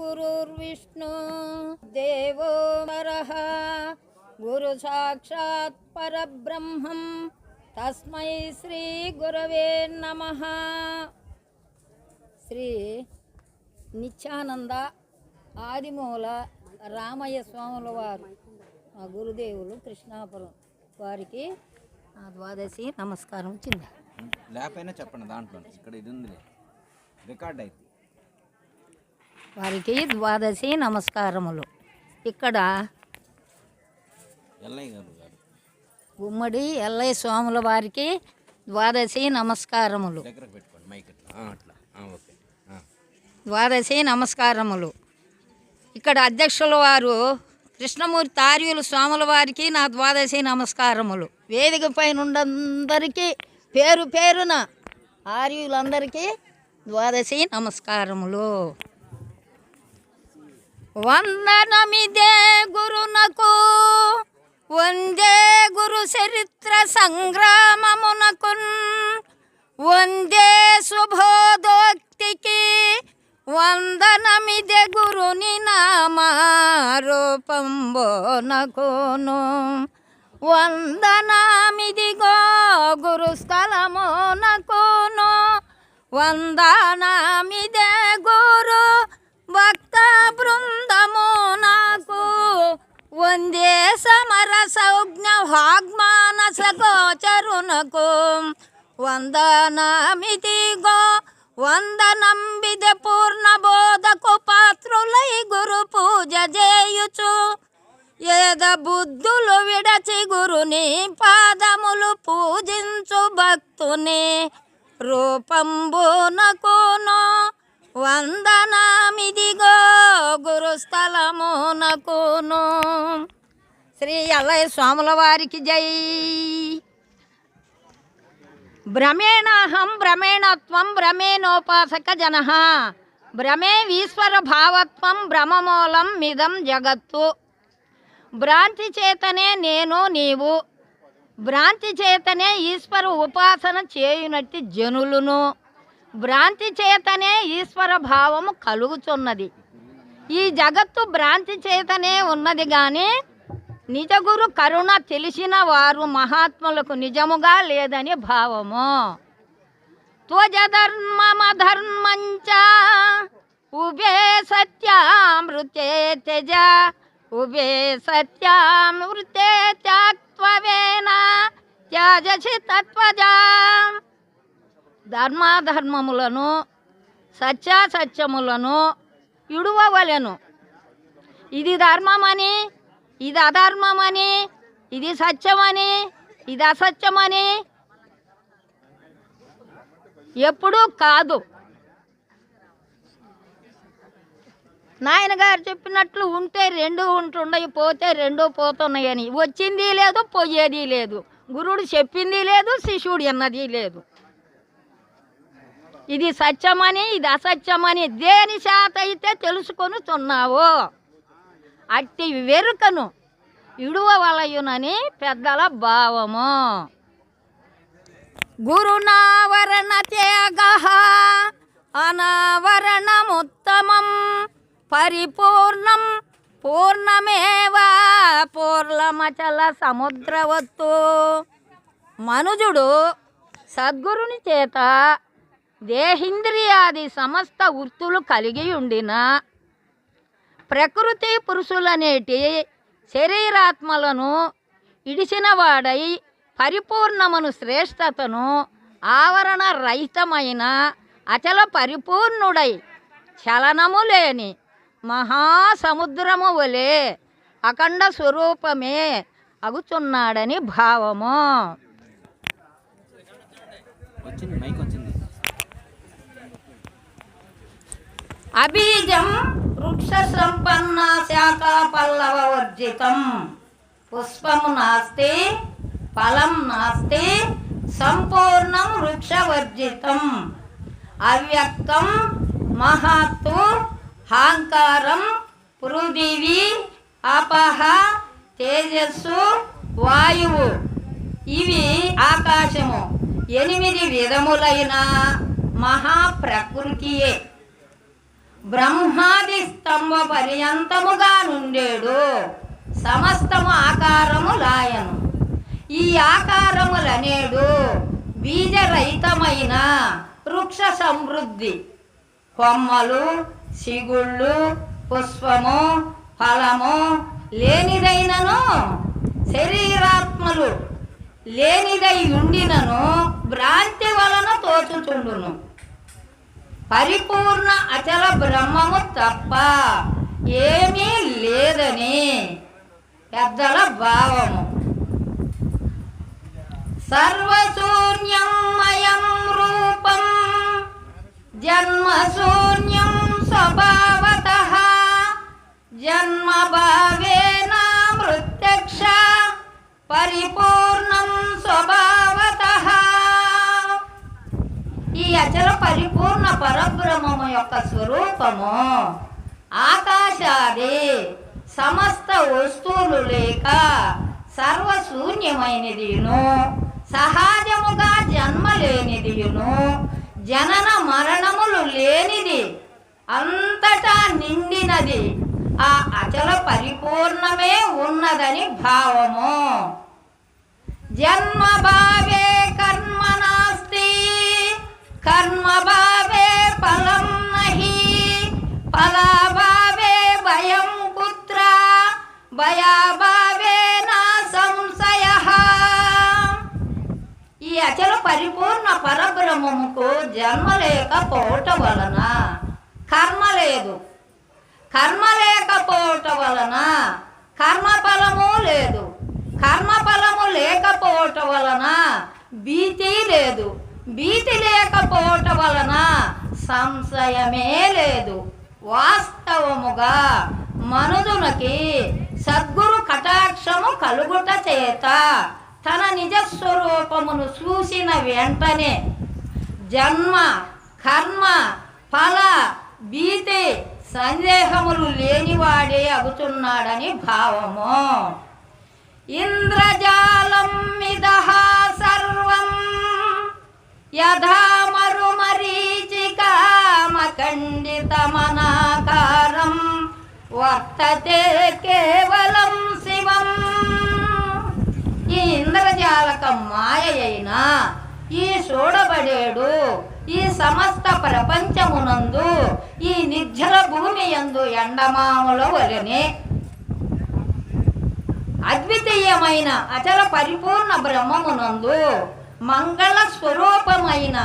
గురుర్విష్ణు దేవో నరః గురు సాక్షాత్ పరబ్రహ్మం. తస్మై శ్రీ గురవే నమః. శ్రీ నిత్యానంద ఆదిమూల రామయ్య స్వాముల వారు మా గురుదేవులు కృష్ణాపురం వారికి ఆ ద్వాదశి నమస్కారం చిన్న లేకపోయినా చెప్పండి దాంట్లో. ఇక్కడ ఇది ఉంది రికార్డ్ అయితే. వారికి ద్వాదశి నమస్కారములు. ఇక్కడ ఉమ్మడి ఎల్లయ్య స్వాముల వారికి ద్వాదశి నమస్కారములు. ద్వాదశి నమస్కారములు. ఇక్కడ అధ్యక్షుల వారు కృష్ణమూర్తి ఆర్యులు స్వాముల వారికి నా ద్వాదశి నమస్కారములు. వేదిక పైన ఉండందరికీ పేరు పేరున ఆర్యులందరికీ ద్వాదశి నమస్కారములు. వందనమిదే గురునకు వందే గురు చరిత్ర సంగ్రామమునకున్ వందే శుభోదోక్తికి వందనమిదే గురుని నామారూపంబోనకును. వందనామిదిగో గురు స్థలమునకును వందనామిదే వందే సమర సౌజ్ఞ వాగ్మానస గోచరునకు వందనమిదిగో వందనంబిద పూర్ణ బోధకు పాత్రులై గురు పూజ చేయుచు ఏద బుద్ధులు విడచి గురుని పాదములు పూజించు భక్తుని. రూపంబునకును వందనామిదిగో గురుస్థలమునకును. శ్రీ అల్లయ్య స్వాముల వారికి జై. భ్రమేణాహం భ్రమేణత్వం భ్రమేణోపాసక జన. భ్రమే ఈశ్వర భావత్వం భ్రమమూలం మిదం జగత్తు. భ్రాంతి చేతనే నేను నీవు. భ్రాంతి చేతనే ఈశ్వర ఉపాసన చేయునట్టి జనులును. భ్రాంతి చేతనే ఈశ్వర భావము కలుగుచున్నది. ఈ జగత్తు భ్రాంతి చేతనే ఉన్నది కానీ నిజగురు కరుణ తెలిసిన వారు మహాత్ములకు నిజముగా లేదని భావము. త్వజధర్మమధర్మంచ ఉభే సత్యామృతే త్యజ ఉభే సత్యామృతే త్యాక్త్వవేన త్యాజసి తత్వజా. ధర్మాధర్మములను సత్యాసత్యములను ఇడువవలెను. ఇది ధర్మమని ఇది అధర్మమని ఇది సత్యమని ఇది అసత్యమని ఎప్పుడూ కాదు. నాయనగారు చెప్పినట్లు ఉంటే రెండు ఉంటున్నాయి పోతే రెండు పోతున్నాయని. వచ్చింది లేదు పోయేది లేదు. గురుడు చెప్పింది లేదు శిష్యుడు అన్నది లేదు. ఇది సత్యమని ఇది అసత్యమని దేని చేత అయితే తెలుసుకొనుచున్నావు అట్టి వెరుకను ఇడువవలయునని పెద్దల భావము. గురునావరణ త్యాగ అనావరణముత్తమం పరిపూర్ణం పూర్ణమేవా పూర్ణమచల సముద్రవత్తు. మనుజుడు సద్గురుని చేత దేహింద్రియాది సమస్త వృత్తులు కలిగి ఉండిన ప్రకృతి పురుషులనేటి శరీరాత్మలను ఇడిచినవాడై పరిపూర్ణమును శ్రేష్టతను ఆవరణ రహితమైన అచల పరిపూర్ణుడై చలనము లేని మహాసముద్రము వలె అఖండ స్వరూపమే అగుచున్నాడని భావము వచ్చింది మైక్ వచ్చింది అబీజం వృక్ష సంపన్న శాఖ పల్లవ వర్జితం పుష్పము నాస్తి ఫలం నాస్తి సంపూర్ణం వృక్షవర్జితం. అవ్యక్తం మహత్తు హాంకారం పృథివీ అపహ తేజస్సు వాయువు. ఇవి ఆకాశము. ఎనిమిది విధములైన మహాప్రకృతియే. బ్రహ్మాది స్తంభ పర్యంతముగా నుండేడు సమస్తము ఆకారము లాయను ఈ ఆకారములనేడు బీజరహితమైన వృక్ష సమృద్ధి కొమ్మలు సిగుళ్ళు పుష్పము ఫలము లేనిదైనను శరీరాత్మలు లేనిదై ఉండినను భ్రాంతి వలన తోచుచుండును. పరిపూర్ణ అచల బ్రహ్మము తప్ప ఏమీ లేదని పెద్దల భావము. సర్వశూన్యం మయం రూపం జన్మశూన్యం స్వభావత జన్మభావేన మృత్యక్ష పరిపూర్ణం స్వభావత. ఈ అచల పరిపూర్ణ యొక్క స్వరూపము. ఆకాశాది సమస్త వస్తువులు లేక సర్వశూన్యమైనదియును. సహజముగా జన్మ లేనిదియును జనన మరణములు లేనిది అంతటా నిండినది. ఆ అచల పరిపూర్ణమే ఉన్నదని భావము. జన్మ భావే కర్మ నాస్తి. కర్మభా ఫలాభావే భయం పుత్ర భయాభావే నా సంశయ. ఈ అచల పరిపూర్ణ పరబ్రహ్మముకు జన్మ లేకపోవటం వలన కర్మ లేదు. కర్మ లేకపోవటం వలన కర్మఫలము లేదు. కర్మఫలము లేకపోవటం వలన భీతి లేదు. భీతి లేకపోవటం వలన సంశయమే లేదు. వాస్తవముగా మనుదునకి సద్గురు కటాక్షము కలుగుట చేత తన నిజ స్వరూపమును చూసిన వెంటనే జన్మ కర్మ ఫల భీతి సందేహములు లేనివాడే అగుతున్నాడని భావము. ఇంద్రజాలం మిదహా సర్వం యథామరు ఖండితమనాకారం వర్తతే కేవలం శివం. ఈ ఇంద్రజాలకం మాయ అయినా ఈ చూడబడేడు ఈ సమస్త ప్రపంచమునందు ఈ నిర్జల భూమి యందు ఎండమాముల వలనే. అద్వితీయమైన అచల పరిపూర్ణ బ్రహ్మమునందు మంగళ స్వరూపమైన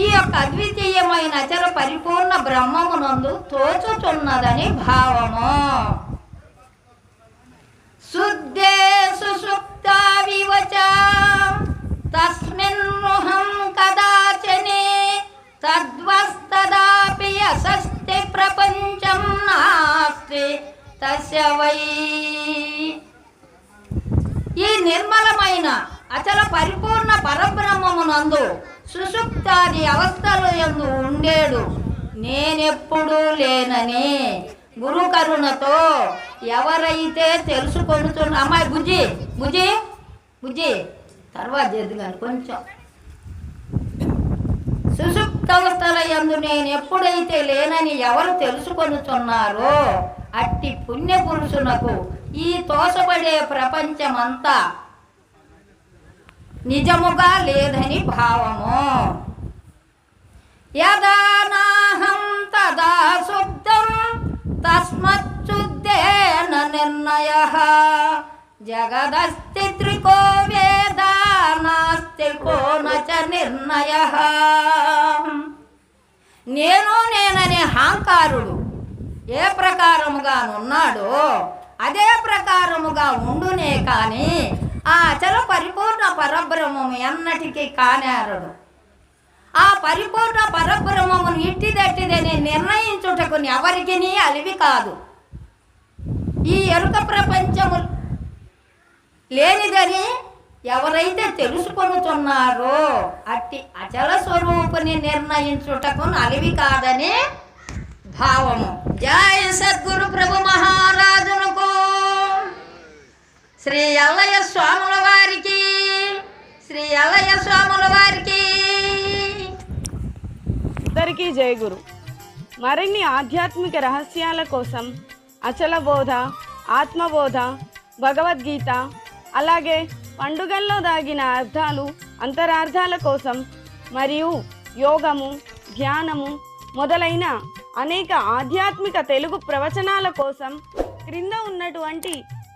ఈ యొక్క అద్వితీయమైన అచల పరిపూర్ణ బ్రహ్మమునందు తోచుచున్నదని భావము. శుద్ధే సుషుప్తా వివచ. తస్మిన్ మృహం కదాచనే. తద్వస్తదాపి అసస్తి ప్రపంచం నాస్తి. తస్య వై. ఈ నిర్మలమైన అచల పరిపూర్ణ పరబ్రహ్మమునందు సుషుప్తాది అవస్థలు ఎందు ఉండేడు. నేనెప్పుడూ లేనని గురు కరుణతో ఎవరైతే తెలుసుకొనుతున్న అమ్మాయి బుజ్జి బుజ్జి బుజ్జి. తర్వాత చేద్దుగాని కొంచెం. సుషుప్తవస్థల ఎందు నేను ఎప్పుడైతే లేనని ఎవరు తెలుసుకొనుచున్నారో అట్టి పుణ్య పురుషునకు ఈ తోసపడే ప్రపంచమంతా నిజముగా లేదని భావము. యదా నాహం తదా శుద్ధం తస్మచ్చుద్ధేన నిర్ణయ. జగదస్తి త్రికో వేద నాస్తి కోనచ నిర్ణయ. నేను నేననే అహంకారుడు ఏ ప్రకారముగా ఉన్నాడో అదే ప్రకారముగా ఉండునే కానీ ఆ అచల పరిపూర్ణ పరబ్రహ్మము ఎన్నటికీ కానేరడు. ఆ పరిపూర్ణ పరబ్రహ్మమును ఇట్టిదట్టిదని నిర్ణయించుటకు ఎవరికి అలివి కాదు. ఈ ఎరుక ప్రపంచము లేనిదని ఎవరైతే తెలుసుకొనుచున్నారో అట్టి అచల స్వరూపుని నిర్ణయించుటకు అలివి కాదని భావము. జయ సద్గురు ప్రభు మహారాజు శ్రీ ఎల్లయ్య స్వాముల వారికి. శ్రీ ఎల్లయ్య స్వాముల వారికి. అందరికీ జయగురు మరిన్ని ఆధ్యాత్మిక రహస్యాల కోసం అచల బోధ ఆత్మబోధ భగవద్గీత అలాగే పండుగల్లో దాగిన అర్థాలు అంతరార్థాల కోసం మరియు యోగము ధ్యానము మొదలైన అనేక ఆధ్యాత్మిక తెలుగు ప్రవచనాల కోసం క్రింద ఉన్నటువంటి